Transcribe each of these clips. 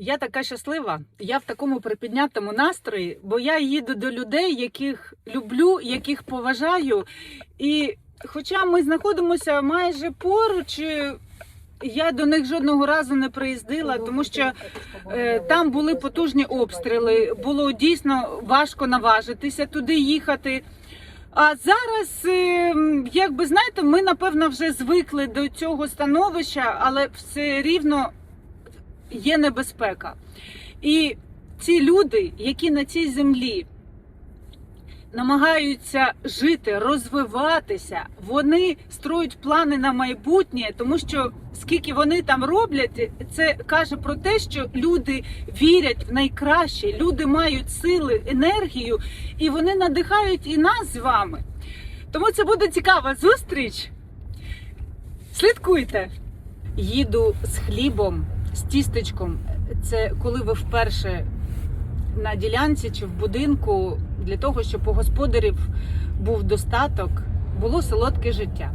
Я така щаслива, я в такому припіднятому настрої, бо я їду до людей, яких люблю, яких поважаю. І хоча ми знаходимося майже поруч, е, я до них жодного разу не приїздила, тому що е, там були потужні обстріли. Було дійсно важко наважитися туди їхати. А зараз, е, м, як би знаєте, ми напевно вже звикли до цього становища, але все рівно є небезпека. І ці люди, які на цій землі намагаються жити, розвиватися, вони строють плани на майбутнє, тому що скільки вони там роблять, це каже про те, що люди вірять в найкраще, люди мають сили, енергію, і вони надихають і нас з вами. Тому це буде цікава зустріч. Слідкуйте. Їду з хлібом, з тістечком. Це коли ви вперше на ділянці чи в будинку для того, щоб у господарів був достаток, було солодке життя.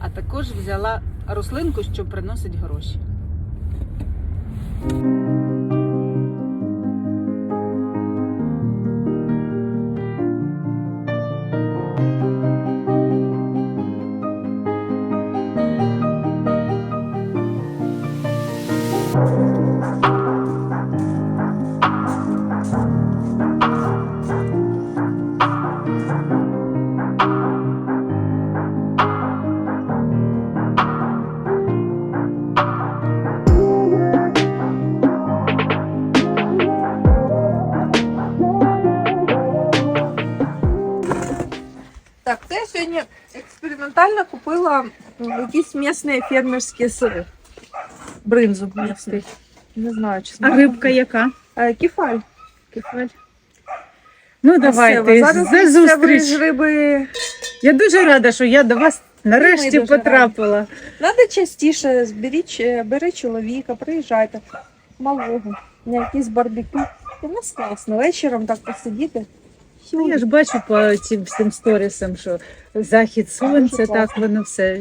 А також взяла рослинку, що приносить гроші. Так, то я сьогодні експериментально купила м, якісь місні фермерські сири. Бринзу місний. Не знаю, чи А рибка яка? Е, Кефаль. Кефаль. Ну давайте Зараз за зустріч. риби. Я дуже рада, що я до вас нарешті дуже потрапила. Надо частіше зберіть, е, бери чоловіка, приїжджайте. Малого. На якийсь барбекю. І нас класно. Вечором так посидіти. Ну, я ж бачу по цим всім сторісам, що захід сонця, так воно все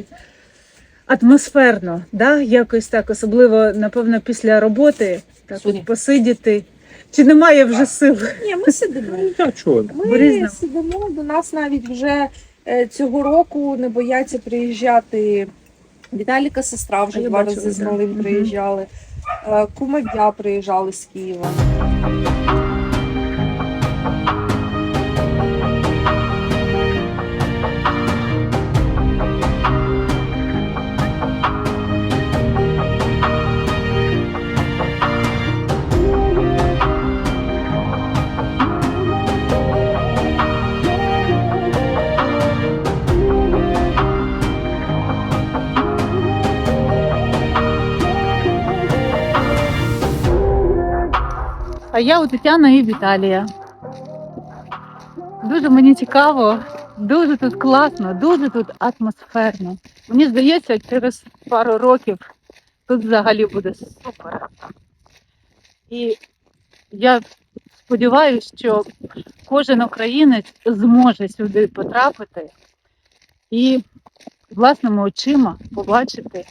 атмосферно, да? якось так, особливо, напевно, після роботи так Сьогодні. от посидіти. Чи немає вже сил? Ні, ми сидимо. Та чого? Ми Борізна. сидимо, до нас навіть вже е, цього року не бояться приїжджати. Віталіка сестра вже я два бачила, рази з малим приїжджали. Е, Кумедя приїжджали з Києва. А я у Тетяна і Віталія. Дуже мені цікаво, дуже тут класно, дуже тут атмосферно. Мені здається, через пару років тут взагалі буде супер. І я сподіваюся, що кожен українець зможе сюди потрапити і власними очима побачити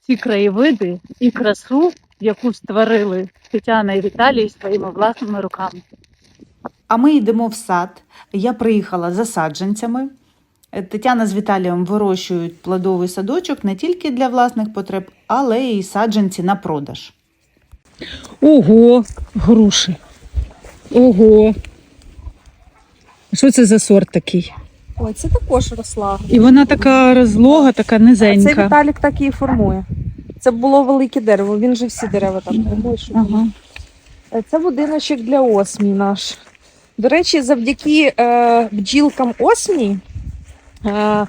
ці краєвиди і красу, яку створили Тетяна і Віталій своїми власними руками. А ми йдемо в сад. Я приїхала за саджанцями. Тетяна з Віталієм вирощують плодовий садочок не тільки для власних потреб, але й саджанці на продаж. Ого, груші. Ого. Що це за сорт такий? Ой, це також росла. І вона така розлога, така низенька. Це. Віталік так і формує. Це було велике дерево, він же всі дерева щоб Ага. Е, Це будиночок для осмій наш. До речі, завдяки е, бджілкам осмій е,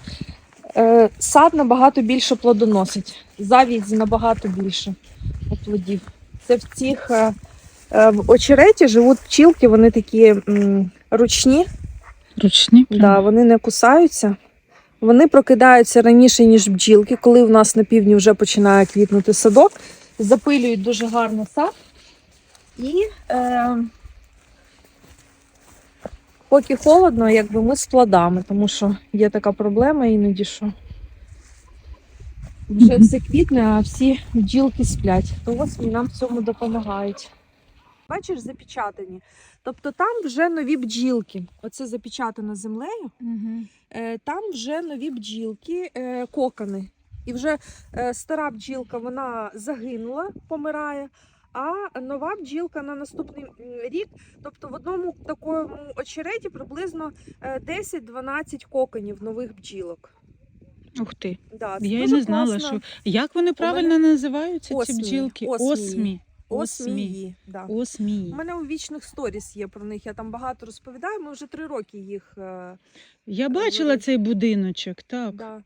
е, сад набагато більше плодоносить. Завідь набагато більше плодів. Це в цих е, е, в очереті живуть пчілки, вони такі м, ручні, Ручні. да, вони не кусаються. Вони прокидаються раніше, ніж бджілки, коли в нас на півдні вже починає квітнути садок, запилюють дуже гарно сад. І е, поки холодно, якби ми з плодами, тому що є така проблема іноді, що вже все квітне, а всі бджілки сплять. То осмі нам в цьому допомагають. Бачиш, запечатані. Тобто там вже нові бджілки. Оце запечатано землею. Е, Там вже нові бджілки, е, кокони. І вже е, стара бджілка вона загинула, помирає. А нова бджілка на наступний рік, тобто в одному такому очереті приблизно е, 10-12 коконів нових бджілок. Ух ти. Да, це Я дуже не знала, класно. що як вони правильно мене називаються, ці бджілки? Осмі. Осмі. Осмії. Да. У мене у вічних сторіс є про них. Я там багато розповідаю. Ми вже три роки їх. е, Я бачила вони- цей будиночок, так. Да.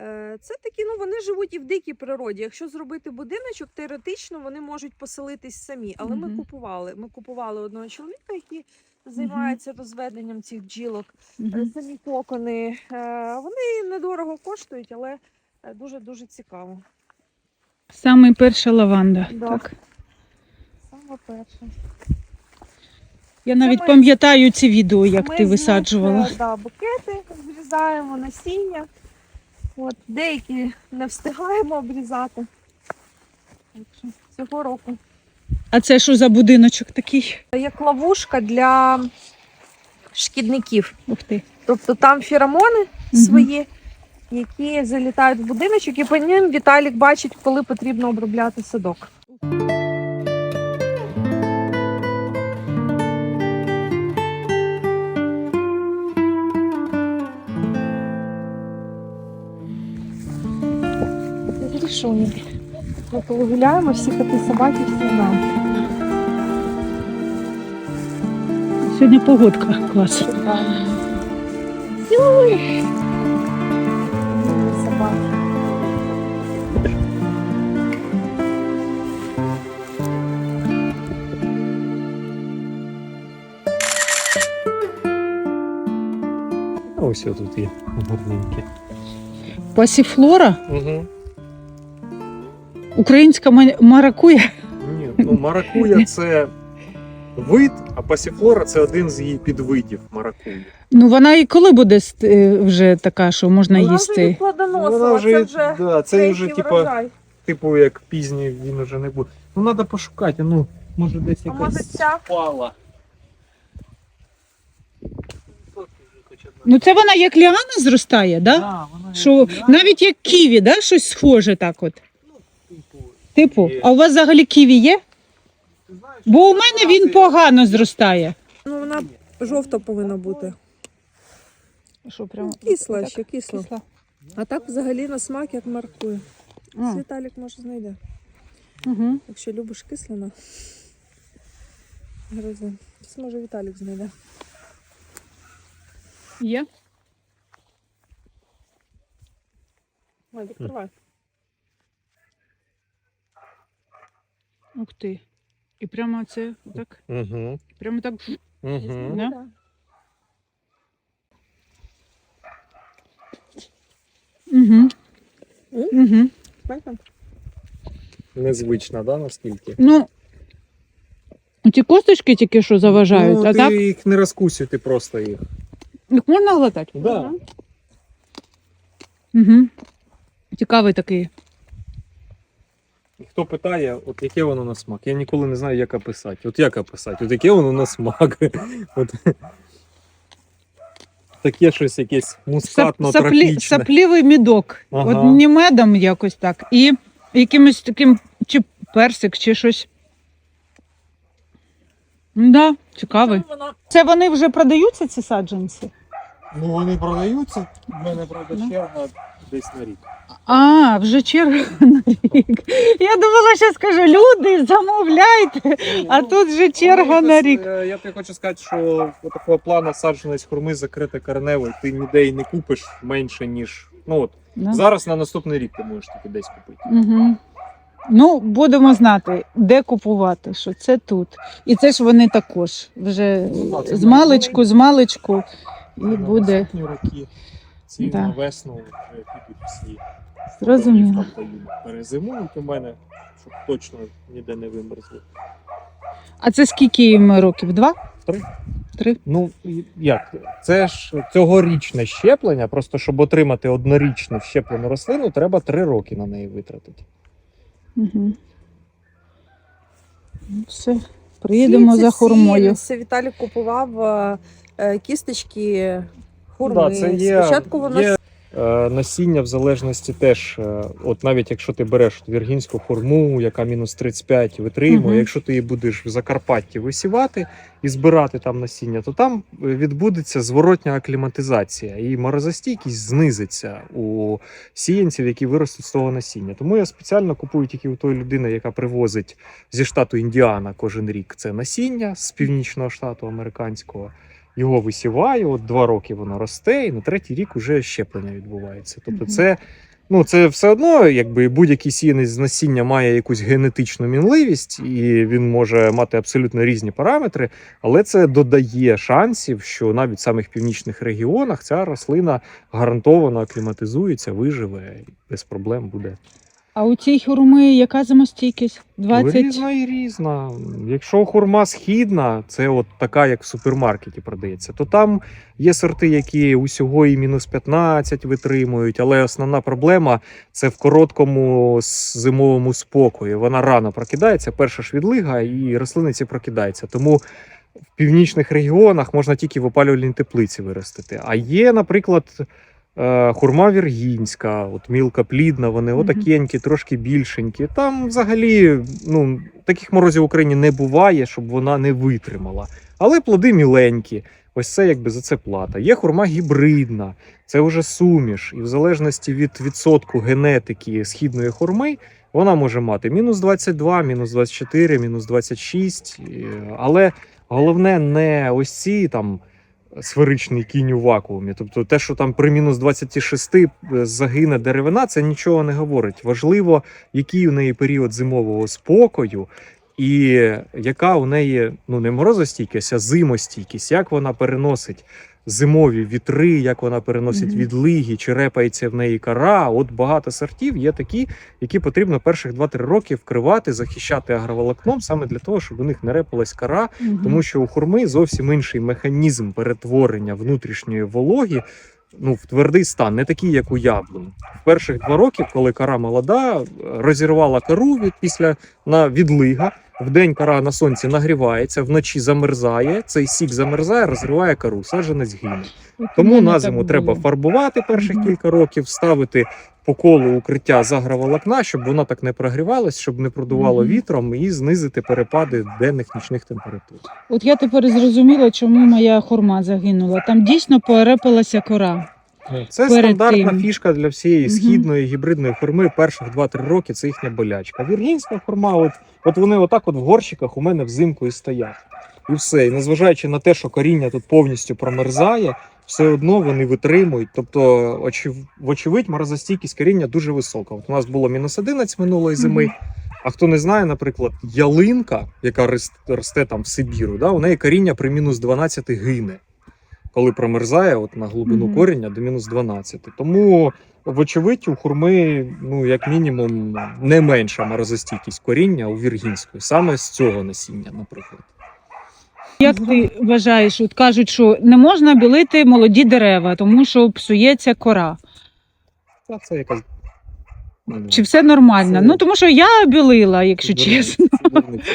Е, Це такі, ну вони живуть і в дикій природі. Якщо зробити будиночок, теоретично вони можуть поселитись самі. Але ми купували. Ми купували одного чоловіка, який займається розведенням цих бджілок. Е, Мгм. Самі кокони. Е, Вони недорого коштують, але дуже дуже цікаво. Саме перша лаванда. Да. Так. Саме перше. Я навіть ми- пам'ятаю ці відео, як Ми ти висаджувала. е, Да, букети обрізаємо насіння. От, деякі не встигаємо обрізати. Так що Цього року. А це що за будиночок такий? Як ловушка для шкідників. Ух ти. Тобто там феромони Мгм. свої, які залітають в будиночок, і по ним Віталік бачить, коли потрібно обробляти садок. Рішуні. Ми коли гуляємо, всі коти собаки всі нам. Сьогодні погодка клас. Цілуй! Собаки. А ось тут є гарненькі. Пасіфлора, Угу. Українська ма- маракуя. Ні, ну маракуя це вид, а пасіфлора це один з її підвидів маракуї. Ну вона і коли буде е, вже така, що можна Вона їсти. плодоносила, Вона вже, це вже да, це вже типа, типу як пізній він вже не буде. Ну треба пошукати, ну може десь А якась ця? впала. Ну це вона як ліана зростає, да? Да, вона Що як навіть як ківі, да? щось схоже так от. Типу, Є. а у вас взагалі ківі є? Бо у мене він погано зростає. Ну вона жовта повинна бути. Що, прямо Кисла ще, кисла. А так взагалі на смак як маркує. А. Віталік може знайде. Угу. Якщо любиш кислина. Гризи. Це може Віталік знайде. Є? Ой, відкривай. Ух ти. І прямо це так, Угу. прямо так. Угу. Да? Угу. Угу. Незвично, да, наскільки? Ну, ті косточки тільки що заважають, ну, а ти так їх не розкусюй, ти просто їх. їх можна глотати? Да. Угу. Цікавий такий. І Хто питає, от яке воно на смак? Я ніколи не знаю, як описати. От як описати? От яке воно на смак. От. Таке щось якесь мускатно саплі, тропічне. саплівий мідок. Ага. От не медом якось так. І якимось таким, чи персик, чи щось. Да, цікавий. Це вони вже продаються, ці саджанці? Ну вони продаються. У мене правда черга десь на рік. А, вже черга на рік. Я думала, що скажу, люди, замовляйте. А тут вже черга на рік. е, Я тобі хочу сказати, що такого плану саджанець хурми закрите кореневий, ти ніде і не купиш менше, ніж. Ну от Да. зараз на наступний рік ти можеш тільки десь купити. Угу. Ну, будемо знати, де купувати, що це тут. І це ж вони також вже Ну, з маличку, з маличку, і буде роки, ці Да. на весну вже підуть всі. зрозуміло. Там. Перезимують у мене, щоб точно ніде не вимерзли. А це скільки їм років? Два? Три. Три. Ну як? Це ж цьогорічне щеплення. Просто щоб отримати однорічну щеплену рослину, треба три роки на неї витратити. Угу. Все. Приїдемо Всі за хурмою. Це Віталік купував е, кісточки хурми. Да, це є, Спочатку воно є е, насіння в залежності теж. е, от навіть якщо ти береш віргінську хурму, яка мінус 35 витримує, Мгм. якщо ти її будеш в Закарпатті висівати і збирати там насіння, то там е, відбудеться зворотня акліматизація і морозостійкість знизиться у сіянців, які виростуть з того насіння. Тому я спеціально купую тільки у тої людини, яка привозить зі штату Індіана кожен рік це насіння з північного штату американського. Його висіваю, от два роки воно росте, і на третій рік уже щеплення відбувається. Тобто, це, ну, це все одно, якби будь-який сіянець з насіння має якусь генетичну мінливість, і він може мати абсолютно різні параметри, але це додає шансів, що навіть в самих північних регіонах ця рослина гарантовано акліматизується, виживе і без проблем буде. А у цій хурми яка зимостійкість? 20? Різна і різна. Якщо хурма східна, це от така, як в супермаркеті продається, то там є сорти, які усього і мінус 15 витримують, але основна проблема це в короткому зимовому спокої. Вона рано прокидається, перша ж відлига, і рослиниці прокидається. Тому в північних регіонах можна тільки в опалювальній теплиці виростити. А є, наприклад, хурма віргінська, от мілкоплідна, вони Мгм. отакенькі, трошки більшенькі. Там взагалі ну, таких морозів в Україні не буває, щоб вона не витримала. Але плоди міленькі. Ось це якби за це плата. Є хурма гібридна, це вже суміш. І в залежності від відсотку генетики східної хурми, вона може мати мінус 22, мінус 24, мінус 26. І- Але головне не ось ці там сферичний кінь у вакуумі. Тобто те, що там при мінус 26 загине деревина, це нічого не говорить. Важливо, який у неї період зимового спокою. І яка у неї ну не морозостійкість, а зимостійкість, як вона переносить зимові вітри, як вона переносить Мгм. відлиги, чи репається в неї кара. От багато сортів є такі, які потрібно перших 2-3 роки вкривати, захищати агроволокном саме для того, щоб у них не репалась кара, Мгм. тому що у хурми зовсім інший механізм перетворення внутрішньої вологі ну, в твердий стан, не такий, як у яблунь. В перших два роки, коли кара молода, розірвала кору від після на відлига. В день кара на сонці нагрівається, вночі замерзає. Цей сік замерзає, розриває кору, саджанець гине. Тому на зиму треба фарбувати перших кілька років, ставити по колу укриття з агроволокна, щоб вона так не прогрівалась, щоб не продувало вітром і знизити перепади денних нічних температур. От я тепер зрозуміла, чому моя хурма загинула. Там дійсно порепалася кора. Це Перед стандартна тим. фішка для всієї східної гібридної хурми. Перших 2-3 роки це їхня болячка. Віргінська хурма, от, от вони отак от в горщиках у мене взимку і стоять. І все. І незважаючи на те, що коріння тут повністю промерзає, все одно вони витримують. Тобто, очів- вочевидь, морозостійкість коріння дуже висока. От у нас було мінус 11 минулої зими. А хто не знає, наприклад, ялинка, яка рос- росте там в Сибіру, да, у неї коріння при мінус 12 гине, коли промерзає от на глибину Мгм. коріння до мінус 12. Тому, вочевидь, у хурми, ну, як мінімум, не менша морозостійкість коріння у віргінської, саме з цього насіння, наприклад. Як ти вважаєш, от кажуть, що не можна білити молоді дерева, тому що псується кора. Та це якась. Чи все нормально? Це- Ну тому що я білила, якщо чесно.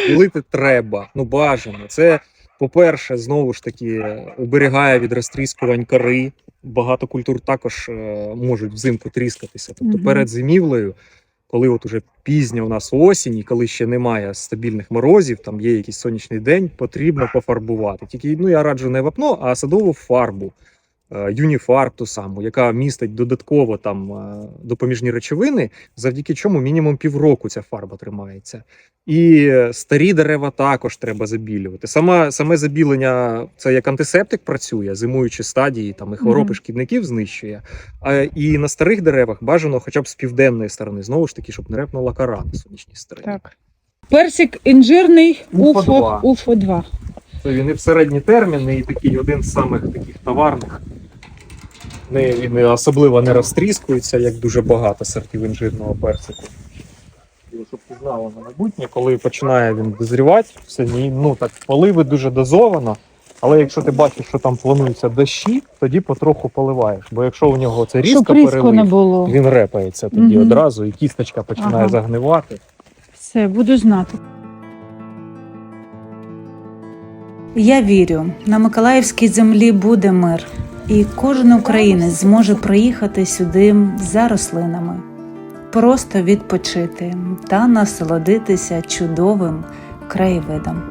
Білити треба, ну бажано. Це, по-перше, знову ж таки, оберігає від розтріскувань кори. Багато культур також е, можуть взимку тріскатися. Тобто Мгм. перед зимівлею, коли от уже пізня у нас осінь, і коли ще немає стабільних морозів, там є якийсь сонячний день, потрібно пофарбувати. Тільки ну я раджу не вапно, а садову фарбу. Е, Юніфарб ту саму, яка містить додатково там е, допоміжні речовини, завдяки чому мінімум півроку ця фарба тримається. І старі дерева також треба забілювати. Саме, саме забілення це як антисептик працює, зимуючі стадії там і хвороби Мгм. шкідників знищує. А, і на старих деревах бажано хоча б з південної сторони, знову ж таки, щоб не репнула кора на сонячній стороні. Так. Персик інжирний Уфо Уфо. Уфо 2. Це він і в середні терміни, і такий один з самих таких товарних. Не, він особливо не розтріскується, як дуже багато сортів інжирного персику. І щоб ти знала на майбутнє, коли починає він дозрівати, все ні, ну так поливи дуже дозовано. Але якщо ти бачиш, що там плануються дощі, тоді потроху поливаєш. Бо якщо у нього це різко різко перелив, не було. він репається тоді Мгм. одразу, і кісточка починає Ага. загнивати. Все, буду знати. Я вірю, на Миколаївській землі буде мир, і кожен українець зможе приїхати сюди за рослинами, просто відпочити та насолодитися чудовим краєвидом.